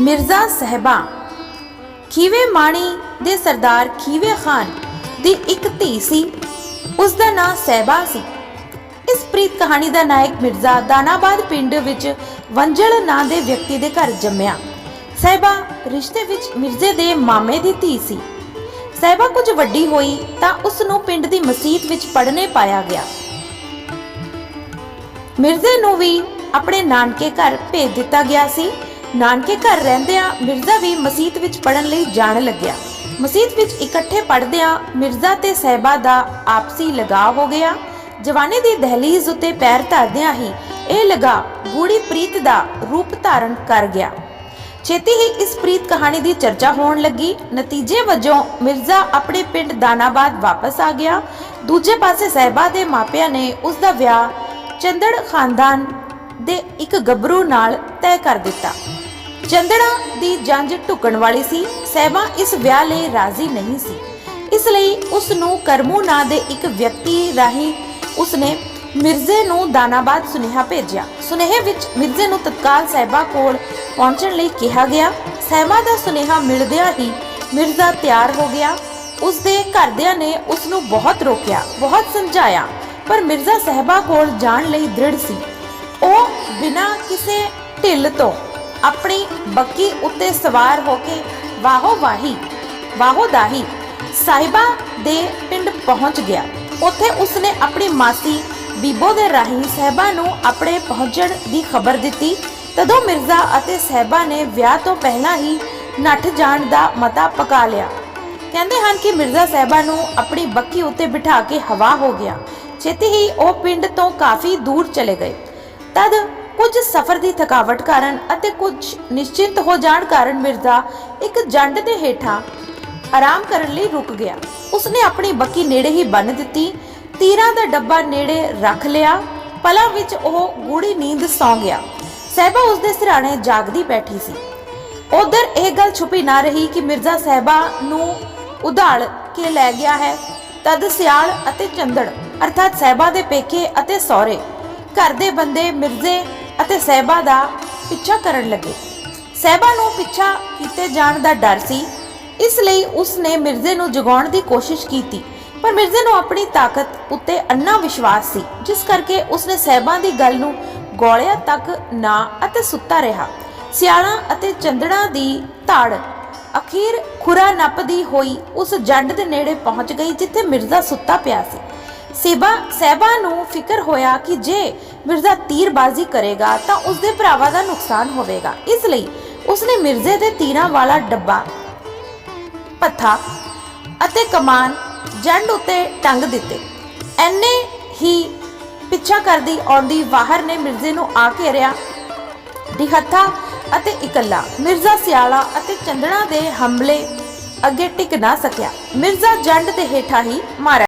ਮਿਰਜ਼ਾ ਸਹਿਬਾ। ਖੀਵੇ ਮਾਣੀ ਦੇ ਸਰਦਾਰ ਖੀਵੇ ਖਾਨ ਦੀ ਇੱਕ ਧੀ ਸੀ। ਉਸ ਦਾ ਨਾਂ ਸਹਿਬਾ ਸੀ। ਇਸ ਪ੍ਰੀਤ ਕਹਾਣੀ ਦਾ ਨਾਇਕ ਮਿਰਜ਼ਾ ਦਾਨਾਬਾਦ ਪਿੰਡ ਵਿੱਚ ਵੰਜਲ ਨਾਂ ਦੇ ਵਿਅਕਤੀ ਦੇ ਘਰ ਜੰਮਿਆ। ਸਹਿਬਾ ਰਿਸ਼ਤੇ ਵਿੱਚ ਮਿਰਜ਼ੇ ਦੇ ਮਾਮੇ ਦੀ ਧੀ ਸੀ। ਸਹਿਬਾ ਕੁਝ ਵੱਡੀ ਹੋਈ ਤਾਂ ਉਸ ਨੂੰ ਪਿੰਡ ਦੀ ਮਸਜਿਦ ਵਿੱਚ ਪੜ੍ਹਨੇ ਪਾਇਆ ਗਿਆ। ਮਿਰਜ਼ੇ ਨੂੰ ਵੀ ਆਪਣੇ ਨਾਨਕੇ ਘਰ ਭੇਜ ਦਿੱਤਾ ਗਿਆ ਸੀ। ਨਾਨਕੇ ਘਰ ਰਹਿੰਦਿਆਂ ਮਿਰਜ਼ਾ ਵੀ ਮਸਜਿਦ ਵਿੱਚ ਪੜਨ ਲਈ ਜਾਣ ਲੱਗਿਆ। ਮਸਜਿਦ ਵਿੱਚ ਇਕੱਠੇ ਪੜ੍ਹਦਿਆਂ ਮਿਰਜ਼ਾ ਤੇ ਸਹਿਬਾ ਦਾ ਆਪਸੀ ਲਗਾਅ ਹੋ ਗਿਆ। ਜਵਾਨੀ ਦੀ ਦਹਲੀਜ਼ ਉੱਤੇ ਪੈਰ ਧਰਦਿਆਂ ਹੀ ਇਹ ਲਗਾਅ ਗੂੜੀ ਪ੍ਰੀਤ ਦਾ ਰੂਪ ਧਾਰਨ ਕਰ ਗਿਆ। ਛੇਤੀ ਹੀ ਇਸ ਪ੍ਰੀਤ ਕਹਾਣੀ ਦੀ ਚਰਚਾ ਹੋਣ ਲੱਗੀ। ਨਤੀਜੇ ਵਜੋਂ ਮਿਰਜ਼ਾ ਆਪਣੇ ਪਿੰਡ ਦਾਨਾਬਾਦ ਵਾਪਸ ਆ ਗਿਆ। ਦੂਜੇ ਪਾਸੇ ਸਹਿਬਾ ਦੇ ਮਾਪਿਆਂ ਨੇ ਉਸ ਦਾ ਵਿਆਹ ਚੰਦੜ ਖਾਨਦਾਨ ਦੇ ਇੱਕ ਗੱਭਰੂ ਨਾਲ ਤੈਅ ਕਰ ਦਿੱਤਾ। ਚੰਦੜਾ ਦੀ ਜੰਜ ਢੁਕਣ ਵਾਲੀ ਸੀ। ਸਹਿਬਾ ਇਸ ਵਿਆਹ ਲਈ ਰਾਜ਼ੀ ਨਹੀਂ ਸੀ। ਇਸ ਲਈ ਉਸ ਨੂੰ ਕਰਮੂ ਨਾਂ ਦੇ ਇੱਕ ਵਿਅਕਤੀ ਰਾਹੀਂ ਉਸਨੇ ਮਿਰਜ਼ੇ ਨੂੰ ਦਾਨਾਬਾਦ ਸੁਨੇਹਾ ਭੇਜਿਆ। ਸੁਨੇਹੇ ਵਿੱਚ ਮਿਰਜ਼ੇ ਨੂੰ ਤਤਕਾਲ ਸਹਿਬਾ ਕੋਲ ਪਹੁੰਚਣ ਲਈ ਕਿਹਾ ਗਿਆ। ਸਹਿਬਾ ਦਾ ਸੁਨੇਹਾ ਮਿਲਦਿਆਂ ਹੀ ਮਿਰਜ਼ਾ ਤਿਆਰ ਹੋ ਗਿਆ। ਉਸ ਦੇ ਘਰਦਿਆਂ ਨੇ ਉਸ ਨੂੰ ਬਹੁਤ ਰੋਕਿਆ, ਬਹੁਤ ਸਮਝਾਇਆ, ਪਰ ਮਿਰਜ਼ਾ ਸਹਿਬਾ ਕੋਲ ਜਾਣ ਲਈ ਦ੍ਰਿੜ ਸੀ। ਉਹ ਬਿਨਾਂ ਕਿਸੇ ਢਿੱਲ ਤੋਂ ਆਪਣੀ ਬੱਕੀ ਉੱਤੇ ਸਵਾਰ ਹੋ ਕੇ ਵਾਹੋ ਵਾਹੀ, ਵਾਹੋ ਦਾਹੀ ਸਾਹਿਬਾ ਦੇ ਪਿੰਡ ਪਹੁੰਚ ਗਿਆ। ਉੱਥੇ ਉਸਨੇ ਆਪਣੀ ਮਾਸੀ ਬੀਬੋ ਦੇ ਰਾਹੀਂ ਸਹਿਬਾ ਨੂੰ ਆਪਣੇ ਪਹੁੰਚਣ ਦੀ ਖਬਰ ਦਿੱਤੀ। ਤਦੋਂ ਮਿਰਜ਼ਾ ਅਤੇ ਸਹਿਬਾ ਨੇ ਵਿਆਹ ਤੋਂ ਪਹਿਲਾਂ ਹੀ ਨੱਠ ਜਾਣ ਦਾ ਮਤਾ ਪਕਾ ਲਿਆ। ਕਹਿੰਦੇ ਹਨ ਕਿ ਮਿਰਜ਼ਾ ਸਾਹਿਬਾ ਨੂੰ ਆਪਣੀ ਬੱਕੀ ਉੱਤੇ ਬਿਠਾ ਕੇ ਹਵਾ ਹੋ ਗਿਆ। ਛੇਤੀ ਹੀ ਉਹ ਪਿੰਡ ਤੋਂ ਕਾਫੀ ਦੂਰ ਚਲੇ ਗਏ। ਤਦ ਕੁਝ ਸਫ਼ਰ ਦੀ ਥਕਾਵਟ ਕਾਰਨ ਅਤੇ ਕੁਝ ਨਿਸ਼ਚਿੰਤ ਹੋ ਜਾਣ ਕਾਰਨ ਮਿਰਜ਼ਾ ਇੱਕ ਜੰਡ ਦੇ ਹੇਠਾਂ ਆਰਾਮ ਕਰਨ ਲਈ ਰੁਕ ਗਿਆ। ਉਸਨੇ ਆਪਣੀ ਬੱਕੀ ਨੇੜੇ ਹੀ ਬੰਨ ਦਿੱਤੀ, ਤੀਰਾਂ ਦਾ ਡੱਬਾ ਨੇੜੇ ਰੱਖ ਲਿਆ, ਪਲਾਂ ਵਿੱਚ ਉਹ ਗੂੜੀ ਨੀਂਦ ਸੌਂ ਗਿਆ। ਸਹਿਬਾ ਉਸਦੇ ਸਿਰਹਾਣੇ ਜਾਗਦੀ ਬੈਠੀ ਸੀ। ਉਧਰ ਇਹ ਗੱਲ ਛੁਪੀ ਨਾ ਰਹੀ ਕਿ ਮਿਰਜ਼ਾ ਸਾਹਿਬਾ ਨੂੰ ਉਧਾਲ ਕੇ ਲੈ ਗਿਆ ਹੈ। ਤਦ ਸਿਆਲ ਅਤੇ ਚੰਦੜ ਅਰਥਾਤ ਸਹਿਬਾ ਦੇ ਪੇਕੇ ਅਤੇ ਸਹੁਰੇ, ਘਰ ਦੇ ਬੰਦੇ ਮਿਰਜ਼ੇ ਅਤੇ ਸਹਿਬਾ ਦਾ ਪਿੱਛਾ ਕਰਨ ਲੱਗੇ। ਸਹਿਬਾ ਨੂੰ ਪਿੱਛਾ ਕੀਤੇ ਜਾਣ ਦਾ ਡਰ ਸੀ। ਇਸ ਲਈ ਉਸ ਨੇ ਮਿਰਜ਼ੇ ਨੂੰ ਜਗਾਉਣ ਦੀ ਕੋਸ਼ਿਸ਼ ਕੀਤੀ, ਪਰ ਮਿਰਜ਼ੇ ਨੂੰ ਆਪਣੀ ਤਾਕਤ ਉੱਤੇ ਅੰਨਾ ਵਿਸ਼ਵਾਸ ਸੀ, ਜਿਸ ਕਰਕੇ ਉਸਨੇ ਸਹਿਬਾ ਦੀ ਗੱਲ ਨੂੰ ਗੋਲਿਆਂ ਤੱਕ ਨਾ ਅਤੇ ਸੁੱਤਾ ਰਿਹਾ। ਸਿਆਲਾਂ ਅਤੇ ਚੰਦੜਾ ਦੀ ਧਾੜ ਅਖੀਰ ਖੁਰਾ ਨੱਪਦੀ ਹੋਈ ਉਸ ਜੰਡ ਦੇ ਨੇੜੇ ਪਹੁੰਚ ਗਈ, ਜਿੱਥੇ ਮਿਰਜ਼ਾ ਸੁੱਤਾ ਪਿਆ ਸੀ। ਸੇਬਾ ਸਹਿਬਾ ਨੂੰ ਫਿਕਰ ਹੋਇਆ ਕਿ ਜੇ ਮਿਰਜ਼ਾ ਤੀਰਬਾਜ਼ੀ ਕਰੇਗਾ ਤਾਂ ਉਸਦੇ ਭਰਾਵਾਂ ਦਾ ਨੁਕਸਾਨ ਹੋਵੇਗਾ। ਇਸ ਲਈ ਉਸਨੇ ਮਿਰਜ਼ੇ ਦੇ ਤੀਰਾਂ ਵਾਲਾ ਡੱਬਾ ਪੱਥਾ ਅਤੇ ਕਮਾਨ ਜੰਡ ਉੱਤੇ ਟੰਗ ਦਿੱਤੇ। ਐਨੇ ਹੀ ਪਿੱਛਾ ਕਰਦੀ ਆਉਂਦੀ ਵਾਹਰ ਨੇ ਮਿਰਜ਼ੇ ਨੂੰ ਆ ਘੇਰਿਆ ਨਿਹੱਥਾ ਅਤੇ ਇਕੱਲਾ ਮਿਰਜ਼ਾ ਸਿਆਲਾ ਅਤੇ ਚੰਦਣਾ ਦੇ ਹਮਲੇ ਅੱਗੇ ਟਿਕ ਨਾ ਸਕਿਆ। ਮਿਰਜ਼ਾ ਜੰਡ ਦੇ ਹੇਠਾਂ ਹੀ ਮਾਰਿਆ।